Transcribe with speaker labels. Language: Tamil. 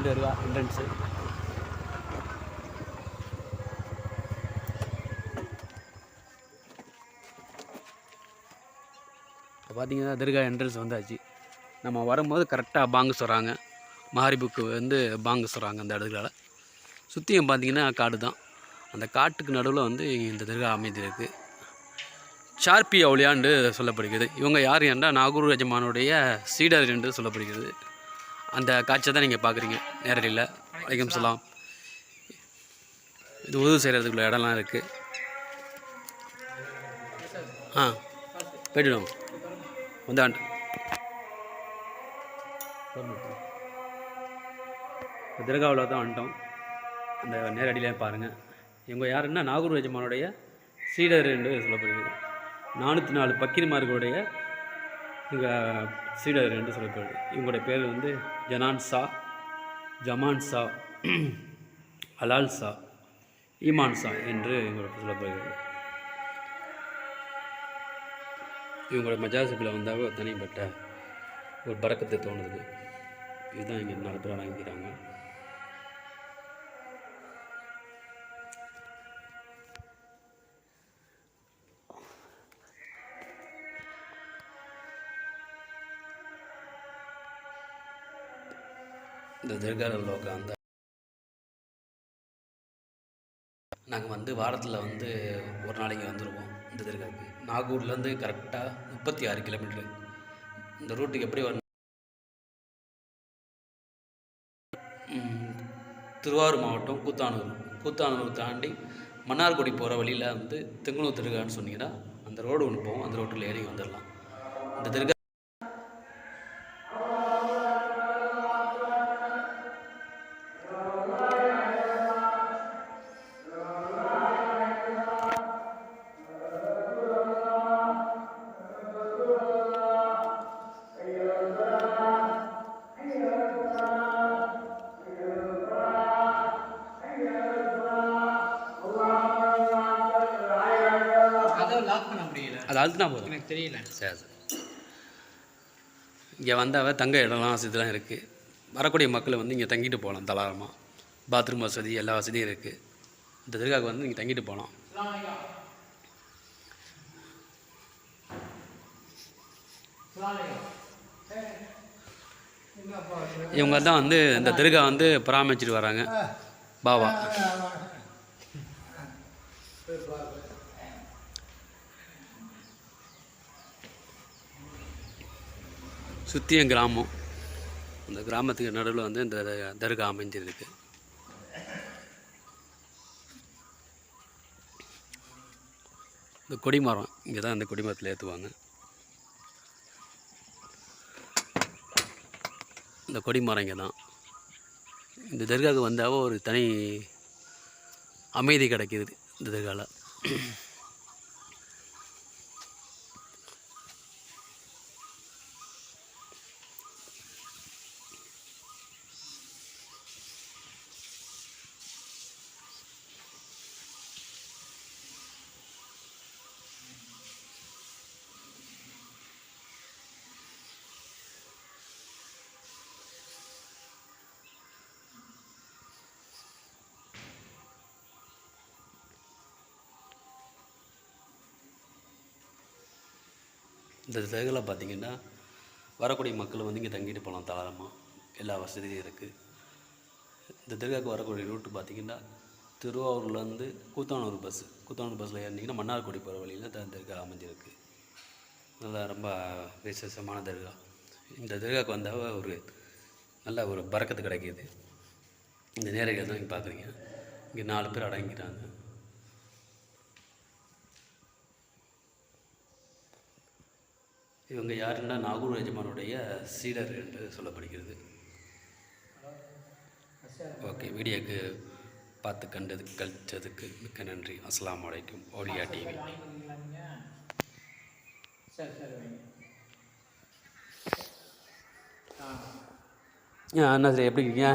Speaker 1: இதான் வருவா என்ட்ரன்ஸு இப்போ பார்த்தீங்கன்னா தர்கா என்ட்ரன்ஸ் வந்தாச்சு. நம்ம வரும்போது கரெக்டாக பாங்கு சொல்கிறாங்க மாரிபுக்கு வந்து பாங்கு சொல்கிறாங்க அந்த இடத்துல சுற்றியும் பார்த்தீங்கன்னா காடு தான். அந்த காட்டுக்கு நடுவில் வந்து இந்த தர்கா அமைந்திருக்கு ஷார்பி அவுளியாண்டு சொல்லப்படுகிறது. இவங்க யார் என்றால் நாகூர் எஜமானுடைய சீடர் என்று சொல்லப்படுகிறது. அந்த காட்சியை தான் நீங்கள் பார்க்குறீங்க. நேரடியில். வலைக்கம் சலாம். இது உதவி செய்கிறதுக்குள்ள இடம்லாம் இருக்குது ஆ போய்ட்டுடும் வந்தாண்டு. திருகாவில் தான் வந்துட்டோம். அந்த நேரடியிலே பாருங்கள் இவங்க யாருன்னா நாகூர் எஜமானுடைய சீடர் என்று சொல்லப்படுகிறது. நானூற்றி நாலு பக்கிரிமார்களுடைய இங்கே சீடர் என்று சொல்லப்படுது இவங்களுடைய பேர் வந்து ஜனான் சா ஜமான் ஷா அலால் சா ஈமான் என்று இவங்களுக்கு சொல்லப்படுகிறது இவங்களோட மஜாசுக்குள்ளே வந்தாவே தனிப்பட்ட ஒரு பறக்கத்தை தோணுது. இதுதான் இங்கே நாலு இந்த அடங்கிக்கிறாங்க இந்த அந்த நாங்கள் வந்து வாரத்தில் வந்து ஒரு நாளைக்கு வந்துடுவோம் இந்த தர்காவுக்கு நாகூர்லேருந்து கரெக்டாக முப்பத்தி ஆறு கிலோமீட்ரு இந்த ரூட்டுக்கு எப்படி வரணும் திருவாரூர் மாவட்டம் கூத்தானூர். கூத்தானூர் தாண்டி மன்னார்குடி போகிற வழியில் வந்து தெங்குனூர் தர்கான்னு சொன்னீங்கன்னா அந்த ரோடு ஒன்று போவோம். அந்த ரோட்டில் ஏறி வந்துடலாம் இந்த தர்கா அது அழுத்தினா போதும்.
Speaker 2: எனக்கு தெரியல.
Speaker 1: சரி சரி. இங்கே வந்தாவே தங்க இடம்லாம் வசதிலாம் இருக்குது வரக்கூடிய மக்கள் வந்து இங்கே தங்கிட்டு போகலாம் தலாரமாக பாத்ரூம் வசதி எல்லா வசதியும் இருக்குது இந்த தர்காவுக்கு வந்து இங்கே தங்கிட்டு போகலாம். இவங்க தான் வந்து இந்த தர்கா வந்து பராமரிச்சுட்டு வராங்க. பாபா சுற்றியும் கிராமம். அந்த கிராமத்துக்கு நடுவில் வந்து இந்த த- தர்கா அமைஞ்சிருக்கு. இந்த கொடிமரம் இங்கே தான் இந்த கொடிமரத்தில் ஏற்றுவாங்க இந்த கொடிமரம் இங்கே தான் இந்த தர்காவுக்கு வந்தாவோ ஒரு தனி அமைதி கிடைக்கிது இந்த தர்காவில் இந்த தர்காவில் பார்த்தீங்கன்னா வரக்கூடிய மக்கள் வந்து இங்கே தங்கிட்டு போகலாம் தாராளமாக எல்லா வசதியும் இருக்குது இந்த தர்காவுக்கு வரக்கூடிய ரூட்டு பார்த்தீங்கன்னா திருவாரூர்லேருந்து கூத்தானூர் பஸ்ஸு கூத்தானூர் பஸ்ஸில் ஏறினீங்கன்னா மன்னார்குடி போகிற வழியில் இந்த தர்கா அமைஞ்சிருக்கு. நல்லா ரொம்ப விசேஷமான தர்கா. இந்த தர்காவுக்கு வந்தால் ஒரு நல்ல ஒரு பறக்கத்து கிடைக்கிது. இந்த நேரடியில் தான் நீங்கள் பார்க்குறீங்க இங்கே நாலு பேர் அடங்கிட்டாங்க இவங்க யாருன்னா நாகூர் எஜமானுடைய சீடர் என்று சொல்லப்படுகிறது. ஓகே வீடியோக்கு பார்த்து கண்டது கழிச்சதுக்கு மிக்க நன்றி. அஸ்ஸலாமு அலைக்கும். ஓலியா டிவி. என்ன சரி எப்படி இருக்கீங்க?